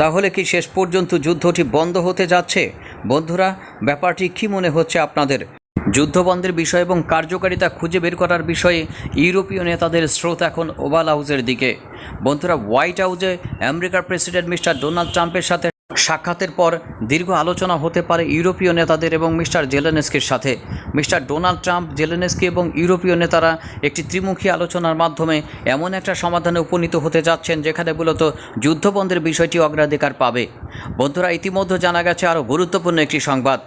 তাহলে কি শেষ পর্যন্ত যুদ্ধটি বন্ধ হতে যাচ্ছে? বন্ধুরা, ব্যাপারটি কি মনে হচ্ছে আপনাদের? যুদ্ধবন্ধের বিষয় এবং কার্যকারিতা খুঁজে বের করার বিষয়ে ইউরোপীয় নেতাদের স্রোত এখন ওভাল হাউসের দিকে। বন্ধুরা, হোয়াইট হাউসে আমেরিকার প্রেসিডেন্ট মিস্টার ডোনাল্ড ট্রাম্পের সাথে সাক্ষাতের পর দীর্ঘ আলোচনা হতে পারে ইউরোপীয় নেতাদের এবং মিস্টার জেলেনেস্কির সাথে। মিস্টার ডোনাল্ড ট্রাম্প, জেলেনেস্কি এবং ইউরোপীয় নেতারা একটি ত্রিমুখী আলোচনার মাধ্যমে এমন একটা সমাধানে উপনীত হতে যাচ্ছেন যেখানে মূলত যুদ্ধবন্ধের বিষয়টি অগ্রাধিকার পাবে। বন্ধুরা, ইতিমধ্যে জানা গেছে আরও গুরুত্বপূর্ণ একটি সংবাদ।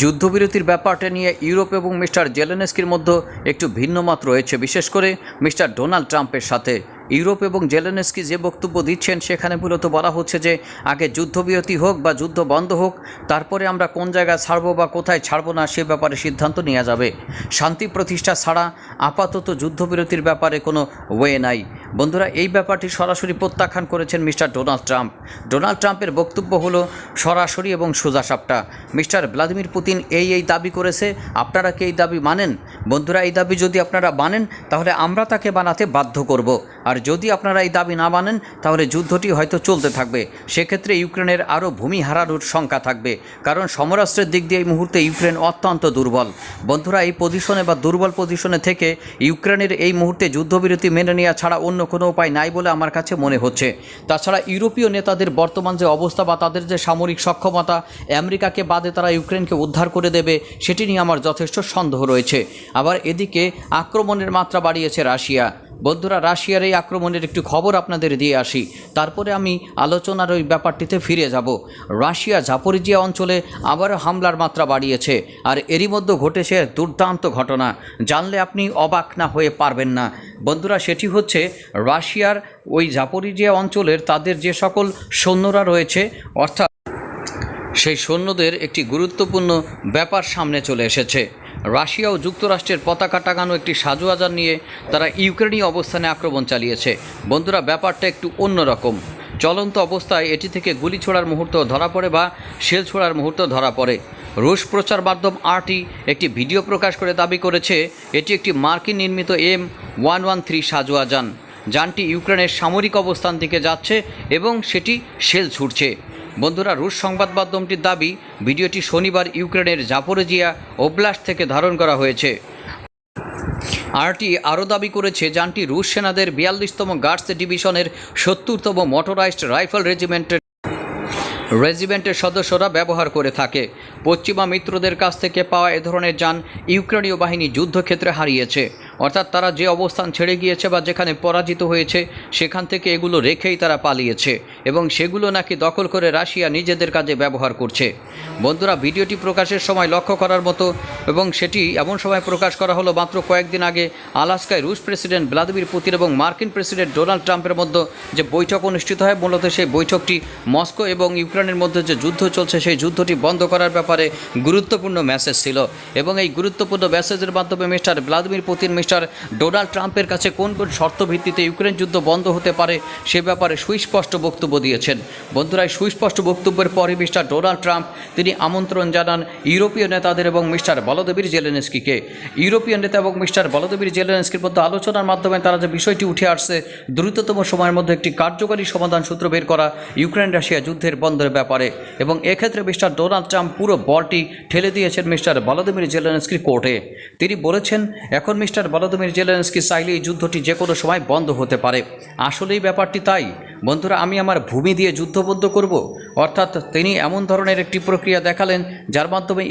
যুদ্ধবিরতির ব্যাপারটা নিয়ে ইউরোপ এবং মিস্টার জেলেনেস্কির মধ্যে একটু ভিন্ন মত রয়েছে, বিশেষ করে মিস্টার ডোনাল্ড ট্রাম্পের সাথে। ইউরোপ এবং জেলেনেস্কি যে বক্তব্য দিচ্ছেন, সেখানে মূলত বলা হচ্ছে যে, আগে যুদ্ধবিরতি হোক বা যুদ্ধ বন্ধ হোক, তারপরে আমরা কোন জায়গায় ছাড়বো বা কোথায় ছাড়বো না, সে ব্যাপারে সিদ্ধান্ত নেওয়া যাবে। শান্তি প্রতিষ্ঠা ছাড়া আপাতত যুদ্ধবিরতির ব্যাপারে কোনো ওয়ে নাই। বন্ধুরা, এই ব্যাপারটি সরাসরি প্রত্যাখ্যান করেছেন মিস্টার ডোনাল্ড ট্রাম্প। ডোনাল্ড ট্রাম্পের বক্তব্য হলো সরাসরি এবং সোজাসাপটা মিস্টার ভ্লাদিমির পুতিন এই এই দাবি করেছে, আপনারা কি এই দাবি মানেন? বন্ধুরা, এই দাবি যদি আপনারা মানেন, তাহলে আমরা তাকে বানাতে বাধ্য করব। আর যদি আপনারা এই দাবি না মানেন, তাহলে যুদ্ধটি হয়তো চলতে থাকবে। সেক্ষেত্রে ইউক্রেনের আরও ভূমি হারানোর শঙ্কা থাকবে। কারণ সমরাস্ত্রের দিক দিয়ে এই মুহূর্তে ইউক্রেন অত্যন্ত দুর্বল। বন্ধুরা, এই পজিশনে বা দুর্বল পজিশনে থেকে ইউক্রেনের এই মুহূর্তে যুদ্ধবিরতি মেনে নেওয়া ছাড়া অন্য কোনো উপায় নাই বলে আমার কাছে মনে হচ্ছে। তাছাড়া ইউরোপীয় নেতাদের বর্তমান যে অবস্থা বা তাদের যে সামরিক সক্ষমতা, আমেরিকাকে বাদে তারা ইউক্রেনকে উদ্ধার করে দেবে, সেটি নিয়ে আমার যথেষ্ট সন্দেহ রয়েছে। আবার এদিকে আক্রমণের মাত্রা বাড়িয়েছে রাশিয়া। বন্ধুরা, রাশিয়ার এই আক্রমণের একটু খবর আপনাদের দিয়ে আসি। তারপরে আমি আলোচনার ওই ব্যাপারটিতে ফিরে যাব। রাশিয়া জাপরিজিয়া অঞ্চলে আবারও হামলার মাত্রা বাড়িয়েছে, আর এরই মধ্যে ঘটেছে দুর্দান্ত ঘটনা। জানলে আপনি অবাক না হয়ে পারবেন না। বন্ধুরা, সেটি হচ্ছে রাশিয়ার ওই জাপরিজিয়া অঞ্চলের তাদের যে সকল সৈন্যরা রয়েছে, অর্থাৎ সেই সৈন্যদের একটি গুরুত্বপূর্ণ ব্যাপার সামনে চলে এসেছে। রাশিয়া ও যুক্তরাষ্ট্রের পতাকা টাঙানো একটি সাজুয়াজার নিয়ে তারা ইউক্রেনীয় অবস্থানে আক্রমণ চালিয়েছে। বন্ধুরা, ব্যাপারটা একটু অন্যরকম। চলন্ত অবস্থায় এটি থেকে গুলি ছোড়ার মুহূর্ত ধরা পড়ে বা শেল ছোড়ার মুহূর্ত ধরা পড়ে। রুশ প্রচার মাধ্যম আরটি একটি ভিডিও প্রকাশ করে দাবি করেছে, এটি একটি মার্কিন নির্মিত এম ওয়ান ওয়ান থ্রি সাজোয়া যান যানটি ইউক্রেনের সামরিক অবস্থান থেকে যাচ্ছে এবং সেটি শেল ছুটছে বন্ধুরা, রুশ সংবাদ মাধ্যমটির দাবি, ভিডিওটি শনিবার ইউক্রেনের জাপোরেজিয়া ওব্লাস্ট থেকে ধারণ করা হয়েছে। আরটি আরও দাবি করেছে, যানটি রুশ সেনাদের বিয়াল্লিশতম গার্ডস ডিভিশনের সত্তরতম মোটরাইজড রাইফেল রেজিমেন্টের রেজিমেন্টের সদস্যরা ব্যবহার করে থাকে। পশ্চিমা মিত্রদের কাছ থেকে পাওয়া এ ধরনের যান ইউক্রেনীয় বাহিনী যুদ্ধক্ষেত্রে হারিয়েছে। অর্থাৎ তারা যে অবস্থান ছেড়ে গিয়েছে বা যেখানে পরাজিত হয়েছে, সেখান থেকে এগুলো রেখেই তারা পালিয়েছে এবং সেগুলো নাকি দখল করে রাশিয়া নিজেদের কাজে ব্যবহার করছে। বন্ধুরা, ভিডিওটি প্রকাশের সময় লক্ষ্য করার মতো এবং সেটি এমন সময় প্রকাশ করা হলো, মাত্র কয়েকদিন আগে আলাস্কায় রুশ প্রেসিডেন্ট ভ্লাদিমির পুতিন এবং মার্কিন প্রেসিডেন্ট ডোনাল্ড ট্রাম্পের মধ্যে যে বৈঠক অনুষ্ঠিত হয়, মূলত সেই বৈঠকটি মস্কো এবং ইউক্রেনের মধ্যে যে যুদ্ধ চলছে, সেই যুদ্ধটি বন্ধ করার ব্যাপারে গুরুত্বপূর্ণ মেসেজ ছিল। এবং এই গুরুত্বপূর্ণ মেসেজের মাধ্যমে mister Vladimir Putin, mister Donald ট্রাম্পের কাছে কোন কোন শর্ত ভিত্তিতে ইউক্রেন যুদ্ধ বন্ধ হতে পারে, সে ব্যাপারে সুস্পষ্ট বক্তব্য দিয়েছেন। বন্ধুরা সুস্পষ্ট বক্তব্যের পরে মিস্টার ডোনাল্ড ট্রাম্প, তিনি আমন্ত্রণ জানান ইউরোপীয় নেতাদের এবং মিস্টার বলদেবীর জেলেনস্কিকে। ইউরোপীয় নেতা এবং মিস্টার বলদেবীর জেলেনস্কির মধ্যে আলোচনার মাধ্যমে তারা যে বিষয়টি উঠে আসছে, দ্রুততম সময়ের মধ্যে একটি কার্যকরী সমাধান সূত্র বের করা ইউক্রেন রাশিয়া যুদ্ধের বন্ধের ব্যাপারে। এবং এক্ষেত্রে মিস্টার ডোনাল্ড ট্রাম্প পুরো বলটি ঠেলে দিয়েছেন মিস্টার বলদিমির জেলেনস্কির কোর্টে। তিনি বলেছেন, এখন মিস্টার বলদিমির জেলেনস্কি চাইলে এই যুদ্ধটি যে কোনো সময় বন্ধ হতে পারে। আসলেই ব্যাপারটি তাই। বন্ধুরা, আমি আমার ভূমি দিয়ে যুদ্ধবদ্ধ করব? অর্থাৎ তিনি এমন ধরনের একটি প্রক্রিয়া দেখালেন, যার মাধ্যমে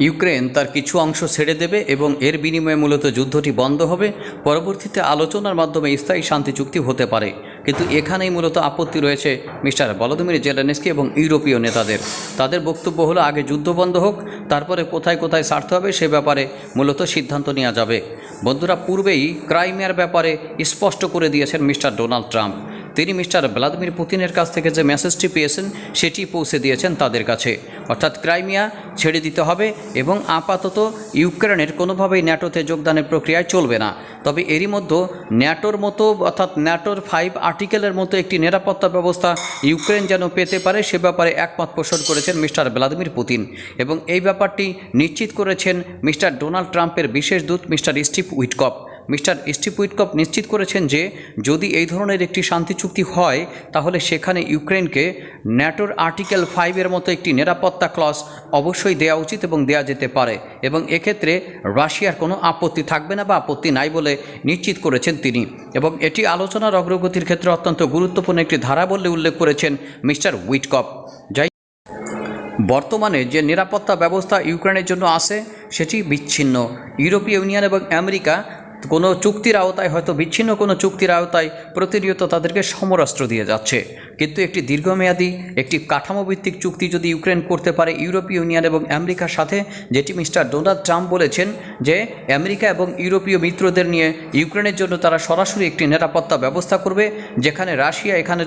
ইউক্রেন তার কিছু অংশ ছেড়ে দেবে এবং এর বিনিময়ে মূলত যুদ্ধটি বন্ধ হবে। পরবর্তীতে আলোচনার মাধ্যমে স্থায়ী শান্তি চুক্তি হতে পারে। কিন্তু এখানেই মূলত আপত্তি রয়েছে মিস্টার বলদিমির জেলেনস্কি এবং ইউরোপীয় নেতাদের। তাদের বক্তব্য হলো, আগে যুদ্ধ বন্ধ হোক, তারপরে কোথায় কোথায় ছাড়তে হবে সে ব্যাপারে মূলত সিদ্ধান্ত নেওয়া যাবে। বন্ধুরা, পূর্বেই ক্রাইমিয়ার ব্যাপারে স্পষ্ট করে দিয়েছেন মিস্টার ডোনাল্ড ট্রাম্প। তিনি মিস্টার ভ্লাদিমির পুতিনের কাছ থেকে যে মেসেজটি পেয়েছেন, সেটি পৌঁছে দিয়েছেন তাদের কাছে। অর্থাৎ ক্রাইমিয়া ছেড়ে দিতে হবে এবং আপাতত ইউক্রেনের কোনোভাবেই ন্যাটোতে যোগদানের প্রক্রিয়ায় চলবে না। তবে এরই মধ্যে ন্যাটোর মতো, অর্থাৎ ন্যাটোর ফাইভ আর্টিকেলের মতো একটি নিরাপত্তা ব্যবস্থা ইউক্রেন যেন পেতে পারে, সে ব্যাপারে একমত পোষণ করেছেন মিস্টার ভ্লাদিমির পুতিন। এবং এই ব্যাপারটি নিশ্চিত করেছেন মিস্টার ডোনাল্ড ট্রাম্পের বিশেষ দূত mister Steve Witkoff. Mister Steve Witkoff নিশ্চিত করেছেন যে, যদি এই ধরনের একটি শান্তি চুক্তি হয়, তাহলে সেখানে ইউক্রেনকে ন্যাটোর আর্টিকেল ফাইভের মতো একটি নিরাপত্তা ক্লস অবশ্যই দেওয়া উচিত এবং দেওয়া যেতে পারে এবং এক্ষেত্রে রাশিয়ার কোনো আপত্তি থাকবে না বা আপত্তি নাই বলে নিশ্চিত করেছেন তিনি। এবং এটি আলোচনার অগ্রগতির ক্ষেত্রে অত্যন্ত গুরুত্বপূর্ণ একটি ধারা বলে উল্লেখ করেছেন মিস্টার উইটকপ। যাই বর্তমানে যে নিরাপত্তা ব্যবস্থা ইউক্রেনের জন্য আছে, সেটি বিচ্ছিন্ন। ইউরোপীয় ইউনিয়ন এবং আমেরিকা কোনো চুক্তির আওতায় হয়তো বিচ্ছিন্ন কোনো চুক্তির আওতায় প্রতিনিয়ত তাদেরকে সমরাস্ত্র দিয়ে যাচ্ছে। কিন্তু একটি দীর্ঘমেয়াদী, একটি কাঠামোভিত্তিক চুক্তি যদি ইউক্রেন করতে পারে, ইউরোপীয় ইউনিয়ন এবং আমেরিকার সাথে, যেটি মিস্টার ডোনাল্ড ট্রাম্প বলেছেন যে আমেরিকা এবং ইউরোপীয় মিত্রদের নিয়ে ইউক্রেনের জন্য তারা সরাসরি একটি নিরাপত্তা ব্যবস্থা করবে, যেখানে রাশিয়া এখানে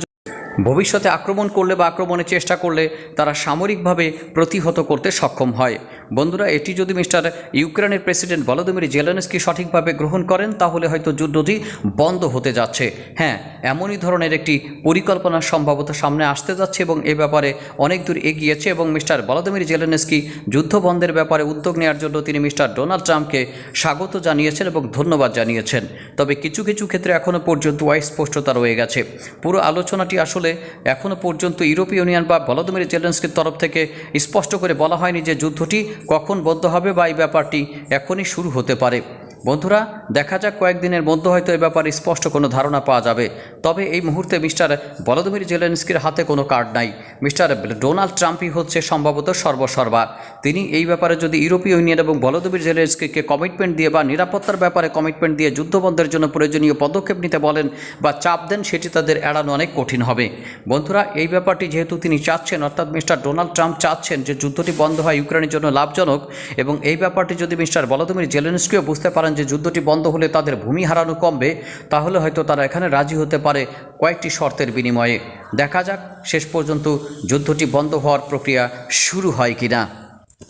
ভবিষ্যতে আক্রমণ করলে বা আক্রমণের চেষ্টা করলে তারা সামরিকভাবে প্রতিহত করতে সক্ষম হয়। বন্ধুরা, এটি যদি মিস্টার ইউক্রেনের প্রেসিডেন্ট ভলোদিমির জেলেনস্কি সঠিকভাবে গ্রহণ করেন, তাহলে হয়তো যুদ্ধটি বন্ধ হতে যাচ্ছে। হ্যাঁ এমনই ধরনের একটি পরিকল্পনা সম্ভবত সামনে আসতে যাচ্ছে এবং এ ব্যাপারে অনেক দূর এগিয়েছে এবং মিস্টার ভলোদিমির জেলেনস্কি যুদ্ধ বন্ধের ব্যাপারে উদ্যোগ নেওয়ার জন্য তিনি মিস্টার ডোনাল্ড ট্রাম্পকে স্বাগত জানিয়েছেন এবং ধন্যবাদ জানিয়েছেন। তবে কিছু কিছু ক্ষেত্রে এখনও পর্যন্ত অস্পষ্টতা রয়ে গেছে। পুরো আলোচনাটি আসলে এখনও পর্যন্ত ইউরোপীয় ইউনিয়ন বা ভলোদিমির জেলেন্সকির তরফ থেকে স্পষ্ট করে বলা হয়নি যে যুদ্ধটি কখন বন্ধ হবে বা এই ব্যাপারটি এখনই শুরু হতে পারে। বন্ধুরা, দেখা যাক কয়েকদিনের মধ্যে হয়তো এ ব্যাপারে স্পষ্ট কোনো ধারণা পাওয়া যাবে। তবে এই মুহূর্তে মিস্টার ভলোদিমির জেলেন্সকির হাতে কোনো কার্ড নাই। মিস্টার ডোনাল্ড ট্রাম্পই হচ্ছে সম্ভবত সর্বসর্বা তিনি এই ব্যাপারে যদি ইউরোপীয় ইউনিয়ন এবং ভলোদিমির জেলেন্সকিকে কমিটমেন্ট দিয়ে বা নিরাপত্তার ব্যাপারে কমিটমেন্ট দিয়ে যুদ্ধবন্ধের জন্য প্রয়োজনীয় পদক্ষেপ নিতে বলেন বা চাপ দেন, সেটি তাদের এড়ানো অনেক কঠিন হবে। বন্ধুরা, এই ব্যাপারটি যেহেতু তিনি চাচ্ছেন, অর্থাৎ মিস্টার ডোনাল্ড ট্রাম্প চাচ্ছেন যে যুদ্ধটি বন্ধ হয় ইউক্রেনের জন্য লাভজনক এবং এই ব্যাপারটি যদি মিস্টার ভলোদিমির জেলেন্সকিও বুঝতে পারেন যে যুদ্ধটি বন্ধ হলে তাদের ভূমি হারানো কমবে, তাহলে হয়তো তারা এখানে রাজি হতে পারে কয়েকটি শর্তের বিনিময়ে। দেখা যাক, শেষ পর্যন্ত যুদ্ধটি বন্ধ হওয়ার প্রক্রিয়া শুরু হয় কিনা।